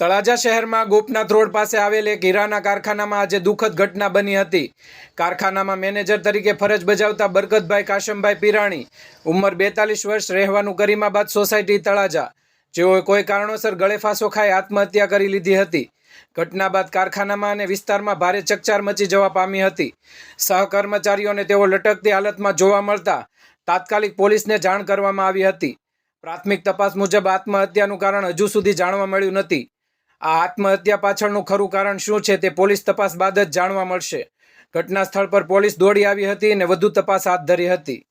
તળાજા શહેરમાં ગોપનાથ રોડ પાસે આવેલ એક હીરાના કારખાનામાં આજે દુઃખદ ઘટના બની હતી. કારખાનામાં મેનેજર તરીકે ફરજ બજાવતા બરકતભાઈ કાશમભાઈ પિરાણી ઉંમર બેતાલીસ વર્ષ રહેવાનું કરીમાબાદ સોસાયટી તળાજા. જેઓએ કોઈ કારણોસર ગળેફાંસો ખાઈ આત્મહત્યા કરી લીધી હતી. ઘટના બાદ કારખાનામાં અને વિસ્તારમાં ભારે ચકચાર મચી જવા પામી હતી. સહકર્મચારીઓને તેઓ લટકતી હાલતમાં જોવા મળતા તાત્કાલિક પોલીસને જાણ કરવામાં આવી હતી. પ્રાથમિક તપાસ મુજબ આત્મહત્યાનું કારણ હજુ સુધી જાણવા મળ્યું નથી. આ આત્મહત્યા પાછળનું ખરું કારણ શું છે તે પોલીસ તપાસ બાદ જ જાણવા મળશે. ઘટના સ્થળ પર પોલીસ દોડી આવી હતી અને વધુ તપાસ હાથ ધરી હતી.